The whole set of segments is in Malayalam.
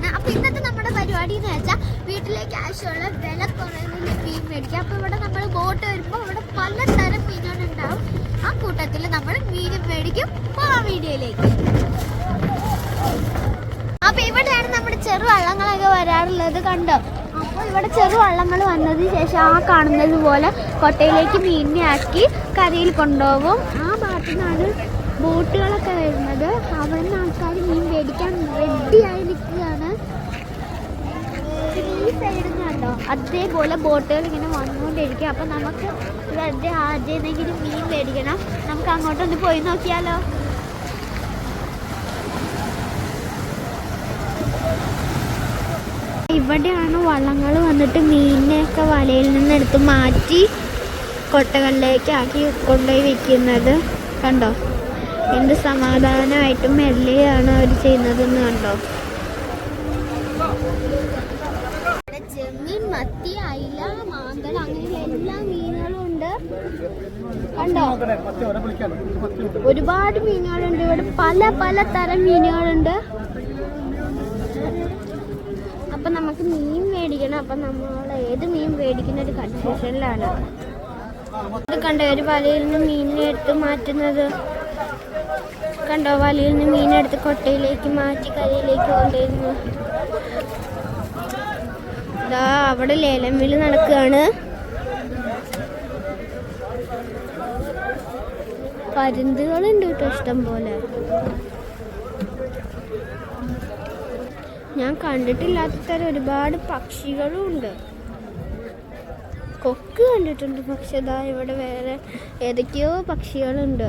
ആണ്. അപ്പൊ ഇന്നത്തെ നമ്മുടെ പരിപാടി എന്ന് വെച്ചാൽ വീട്ടിലേക്ക് ആവശ്യമുള്ള വില കുറവിൽ മീൻ മേടിക്കുക അപ്പൊ ഇവിടെ നമ്മൾ ബോട്ട് വരുമ്പോൾ ഇവിടെ പലതരം മീനുകളുണ്ടാവും ആ കൂട്ടത്തിൽ നമ്മൾ മീൻ മേടിക്കും. ആ വീഡിയോയിലേക്ക്. അപ്പൊ ഇവിടെയാണ് നമ്മുടെ ചെറു വള്ളങ്ങളൊക്കെ വരാറുള്ളത് കണ്ടോ? അപ്പോൾ ഇവിടെ ചെറു വള്ളങ്ങൾ വന്നതിന് ശേഷം ആ കാണുന്നത് പോലെ കൊട്ടയിലേക്ക് മീനിനെ ആക്കി കരയിൽ കൊണ്ടുപോകും. ആ ഭാഗത്തു ബോട്ടുകളൊക്കെ വരുന്നത്. അവിടെ നിന്ന് ആൾക്കാർ മീൻ മേടിക്കാൻ റെഡിയായി നിൽക്കുകയാണ് പിന്നെ ഈ സൈഡിൽ കണ്ടോ അതേപോലെ ബോട്ടുകൾ ഇങ്ങനെ വന്നുകൊണ്ടിരിക്കും. അപ്പം നമുക്ക് വെറുതെ ആദ്യം എന്തെങ്കിലും മീൻ മേടിക്കണം. നമുക്ക് അങ്ങോട്ടൊന്ന് പോയി നോക്കിയാലോ? ഇവിടെയാണ് വള്ളങ്ങൾ വന്നിട്ട് മീനിനെയൊക്കെ വലയിൽ നിന്ന് എടുത്ത് മാറ്റി കൊട്ടകളിലേക്ക് ആക്കി കൊണ്ടുപോയി വെക്കുന്നത്. കണ്ടോ? എന്ത് സമാധാനമായിട്ടും മെല്ലെയാണ് അവർ ചെയ്യുന്നതെന്ന് കണ്ടോ? മത്തി അയില മാന്തൽ അങ്ങനെ എല്ലാ മീനുകളും ഉണ്ട്. കണ്ടോ? ഒരുപാട് മീനുകളുണ്ട്. ഇവിടെ പല പല തരം മീനുകളുണ്ട്. അപ്പൊ നമുക്ക് മീൻ മേടിക്കണം. അപ്പൊ നമ്മൾ ഏത് മീൻ മേടിക്കുന്ന ഒരു കൺഫ്യൂഷനിലാണ് ഇത് കണ്ടോ? ഒരു വലയിൽ നിന്ന് മീനിനെ എടുത്ത് മാറ്റുന്നത്. കണ്ടോ? വലയിൽ നിന്ന് മീനെടുത്ത് കൊട്ടയിലേക്ക് മാറ്റി കരയിലേക്ക് കൊണ്ടുവരുന്നു ഇതാ അവിടെ ലേലം വിളി നടക്കുകയാണ് പരുന്തുകളുണ്ട് കേട്ടോ ഇഷ്ടം പോലെ. ഞാൻ കണ്ടിട്ടില്ലാത്ത തരം ഒരുപാട് പക്ഷികളും ഉണ്ട്. കൊക്ക് കണ്ടിട്ടുണ്ട് പക്ഷെ ഇതാ ഇവിടെ വേറെ ഏതൊക്കെയോ പക്ഷികളുണ്ട്.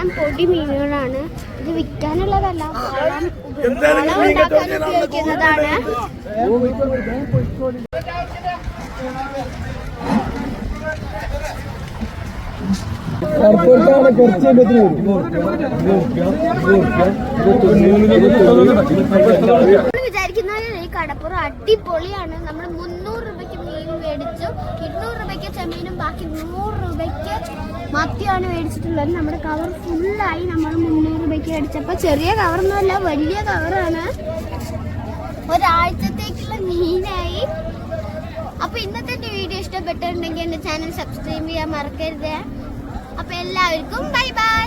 ഇതെല്ലാം പൊടി മീനുകളാണ്. ഇത് വിൽക്കാനുള്ളതല്ല വളം വളം ഉണ്ടാക്കാൻ ഉപയോഗിക്കുന്നതാണ്. എയർപോർട്ടാണ് കുറച്ച് ഈ കടപ്പുറം അടിപൊളിയാണ്. നമ്മൾ മുന്നൂറ് രൂപയ്ക്ക് മീൻ മേടിച്ചു ഇരുന്നൂറ് രൂപയ്ക്ക് ചെമ്മീനും ബാക്കി നൂറ് രൂപയ്ക്ക് മത്തിയാണ് മേടിച്ചിട്ടുള്ളത്. നമ്മുടെ കവർ ഫുള്ളായി നമ്മൾ മുന്നൂറ് രൂപയ്ക്ക് മേടിച്ചപ്പോൾ ചെറിയ കവറൊന്നുമല്ല വലിയ കവറാണ് ഒരാഴ്ചത്തേക്കുള്ള മീനായി. അപ്പൊ ഇന്നത്തെ എന്റെ വീഡിയോ ഇഷ്ടപ്പെട്ടിട്ടുണ്ടെങ്കിൽ എന്റെ ചാനൽ സബ്സ്ക്രൈബ് ചെയ്യാൻ മറക്കരുത്. അപ്പൊ എല്ലാവർക്കും ബൈ ബൈ